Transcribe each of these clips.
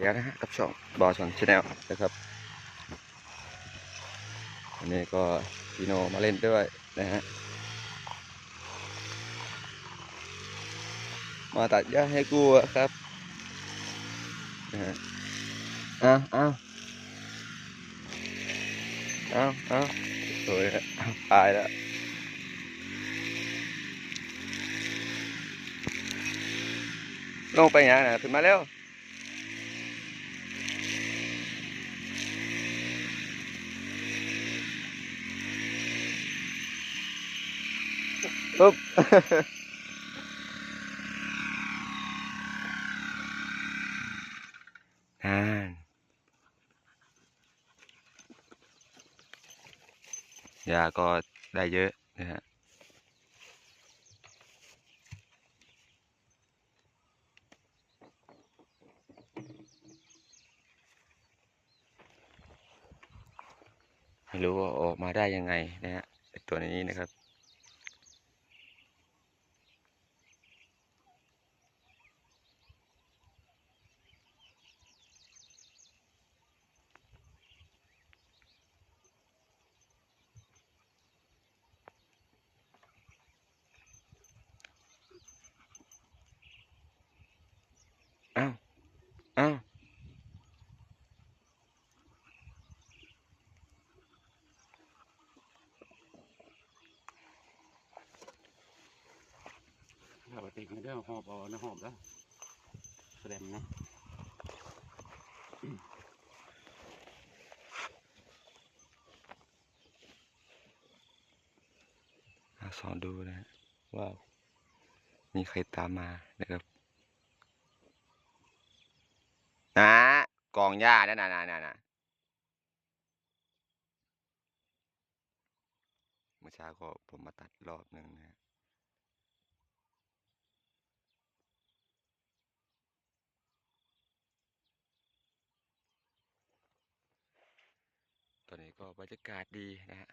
แล้วนะฮะกับช่องบอชอนชาแนลนะครับวันนี้ก็พีโนมาเล่นด้วยนะฮะมาตัดหญ้าให้กูครับนะฮะเอาเอาเอาเอาสวยแล้วตายแล้วลงไปยังนะขึ้นมาเร็ว ปุ๊บนั่นยาก็ได้เยอะนะฮะไม่รู้ว่าออกมาได้ยังไงนะฮะตัวนี้นะครับ อ้าวอ้าว ปกติมันจะหอบเอานะหอบแล้วแสดงนะสอนดูนะว่ามีใครตามมานะครับนะกองหญ้านั่นน่ะน่ะน่ะน่ะเมื่อเช้าก็ผมมาตัดรอบหนึ่งนะฮะตอนนี้ ก็บรรยากาศดีนะฮะ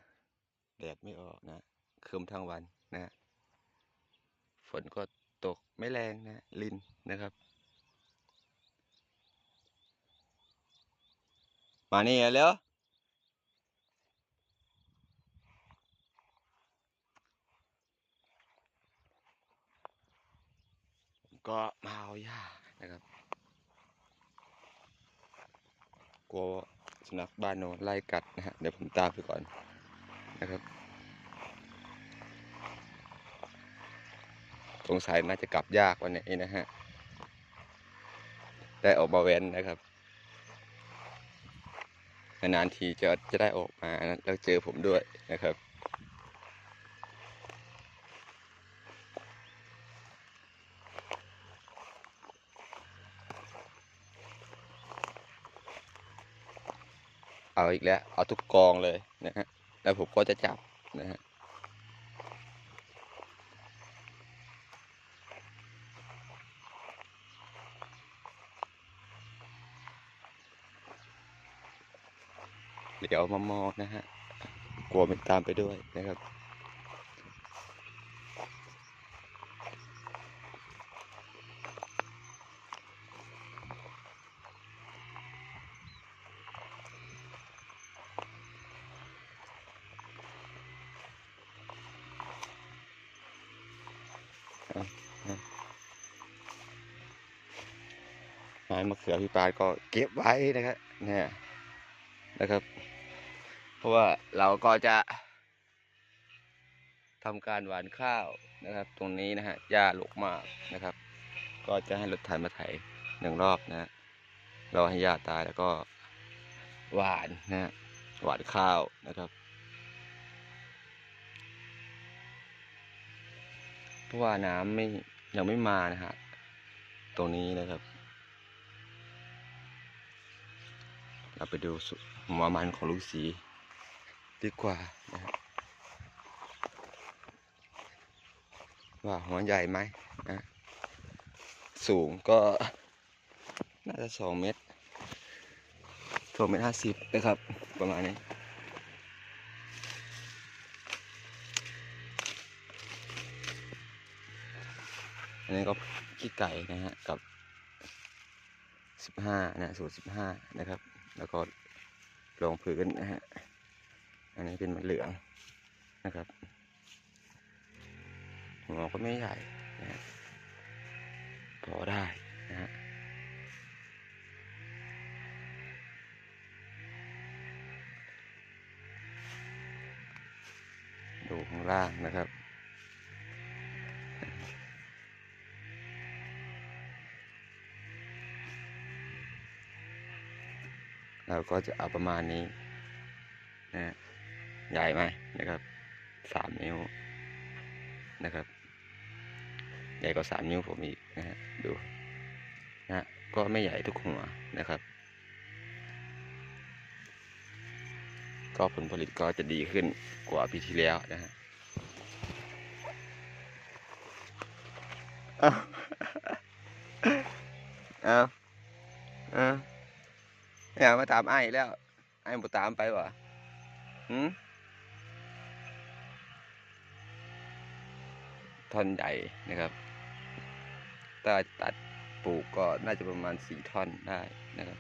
แดดไม่ออกนะครึมทั้งวันนะฮะฝนก็ตกไม่แรงนะลินนะครับ มานี่เร็วก็มาเอาหญ้านะครับกลัว สุนัขบ้านโน้นไล่กัดนะฮะเดี๋ยวผมตามไปก่อนนะครับ สงสัยน่าจะกลับยากวันนี้นะฮะ ได้ออกมาเว้นนะครับนานๆทีจะจะได้ออกมาแล้วเจอผมด้วยนะครับ เอาอีกแล้ว เอาทุกกองเลยนะฮะ แล้วผมก็จะจับนะฮะเดี๋ยวมามองนะฮะ กลัวมันตามไปด้วยนะครับ ไม้มะเขือพี่ปานก็เก็บไว้นะครับเนี่ยนะครับ เพราะว่าเราก็จะทำการหวานข้าวนะครับ ตรงนี้นะฮะหญ้าหลกมากนะครับ ก็จะให้รถไถมาไถหนึ่งรอบนะฮะรอให้หญ้าตายแล้วก็หวานนะฮะหวานข้าวนะครับเพราะว่าน้ำไม่ ยังไม่มานะฮะตรงนี้นะครับ เราไปดูหัวมันของลูกสีดีกว่านะฮะว่าหัวใหญ่ไหมนะสูงก็น่าจะสองเมตรสองเมตรห้าสิบนะครับ ประมาณนี้ อันนี้ก็ขี้ไก่นะฮะกับสิบห้านะสูตรสิบห้านะครับ แล้วก็ลงพื้นนะฮะอันนี้เป็นมันเหลืองนะครับหัวก็ไม่ใหญ่นะฮะพอได้นะฮะดูข้างล่างนะครับ เราก็จะเอาประมาณนี้นะฮะใหญ่ไหมนะครับสามนิ้วนะครับ ใหญ่กว่าสามนิ้วผมอีกนะฮะดูนะฮะก็ไม่ใหญ่ทุกหัวนะครับ ก็ผลผลิตก็จะดีขึ้นกว่าปีที่แล้วนะฮะเอาเอาเอา อย่ามาตามไอ้แล้ว ไอ้บ่ตามไปวะหืมท่อนใหญ่นะครับถ้าตัดปลูกก็น่าจะประมาณสี่ท่อนได้นะครับ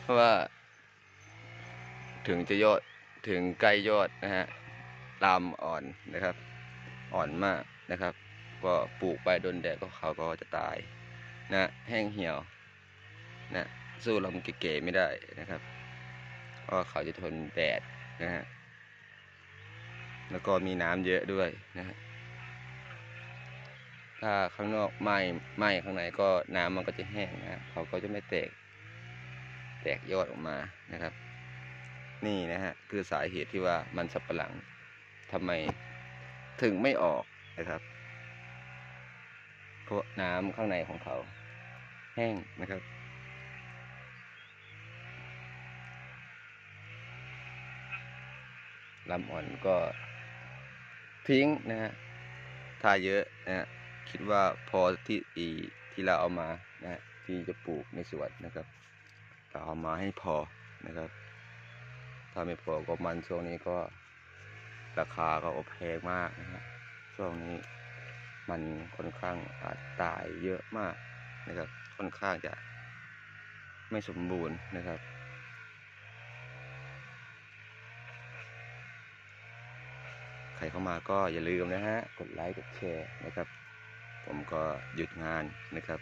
เพราะว่า ถึงจะยอดถึงใกล้ยอดนะฮะลำอ่อนนะครับ อ่อนมากนะครับ ก็ปลูกไปโดนแดดก็เขาก็จะตายนะแห้งเหี่ยว นะสู้ลำเก๋ๆไม่ได้นะครับเพราะเขาจะทนแดดนะฮะแล้วก็มีน้ำเยอะด้วยนะฮะถ้าข้างนอกไหม้ไหม้ข้างในก็น้ำมันก็จะแห้งนะฮะเขาก็จะไม่แตก แตกยอดออกมานะครับ นี่นะฮะคือสาเหตุที่ว่ามันสับปะหลังทำไมถึงไม่ออกนะครับเพราะน้ำข้างในของเขา แห้งนะครับ ลำอ่อนก็ทิ้งนะฮะถ้าเยอะนะฮะคิดว่าพอที่อีที่เราเอามานะฮะที่จะปลูกในสวนนะครับเราเอามาให้พอนะครับ ถ้าไม่พอก็มันช่วงนี้ก็ราคาก็แพงมากนะฮะช่วงนี้มันค่อนข้างอาจตายเยอะมากนะครับ ค่อนข้างจะไม่สมบูรณ์นะครับ ใครเข้ามาก็อย่าลืมนะฮะ กดไลค์ กดแชร์นะครับ ผมก็หยุดงานนะครับ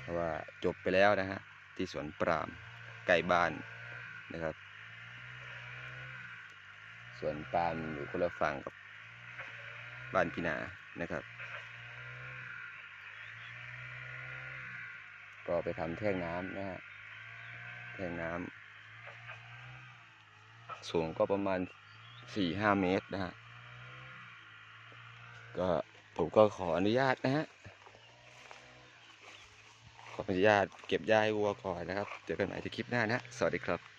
เพราะว่าจบไปแล้วนะฮะ ที่สวนปรามใกล้บ้านนะครับ สวนปามอยู่คนละฝั่งกับบ้านพี่นานะครับ ก็ไปทำแท่งน้ำนะฮะ แท่งน้ำสูงก็ประมาณ สี่ห้าเมตรนะฮะ ก็ผมก็ขออนุญาตนะฮะ ขออนุญาตเก็บหญ้าให้วัวก่อนนะครับ เจอกันใหม่ที่คลิปหน้านะฮะสวัสดีครับ